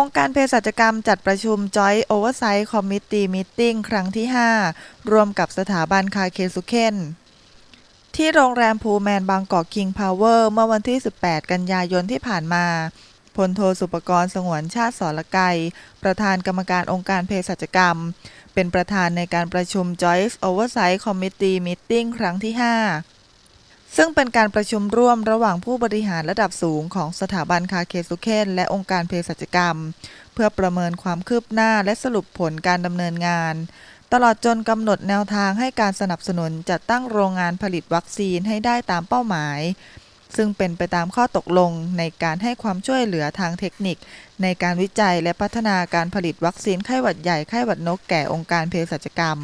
องค์การเภสัชกรรมจัดประชุม Joint Oversight Committee Meeting ครั้งที่ 5รวมกับสถาบันคาเคซุเคนที่โรงแรมพูแมนบางกอกคิงพาวเวอร์เมื่อวันที่ 18 กันยายนที่ผ่านมาพลโทสุปกรณ์สงวนชาติสรไกรประธานกรรมการองค์การเภสัชกรรม เป็นประธานในการประชุม Joint Oversight Committee Meeting ครั้งที่ 5 ซึ่งเป็นการประชุมร่วมระหว่างผู้บริหารระดับสูงของสถาบันคาเคซุเคนและองค์การเภสัชกรรม เพื่อประเมินความคืบหน้าและสรุปผลการดำเนินงาน ตลอดจนกำหนดแนวทางให้การสนับสนุนจัดตั้งโรงงานผลิตวัคซีนให้ได้ตามเป้าหมาย ซึ่งเป็นไปตามข้อตกลงในการให้ความช่วยเหลือทางเทคนิค ในการวิจัยและพัฒนาการผลิตวัคซีนไข้หวัดใหญ่ไข้หวัดนกแก่องค์การเภสัชกรรม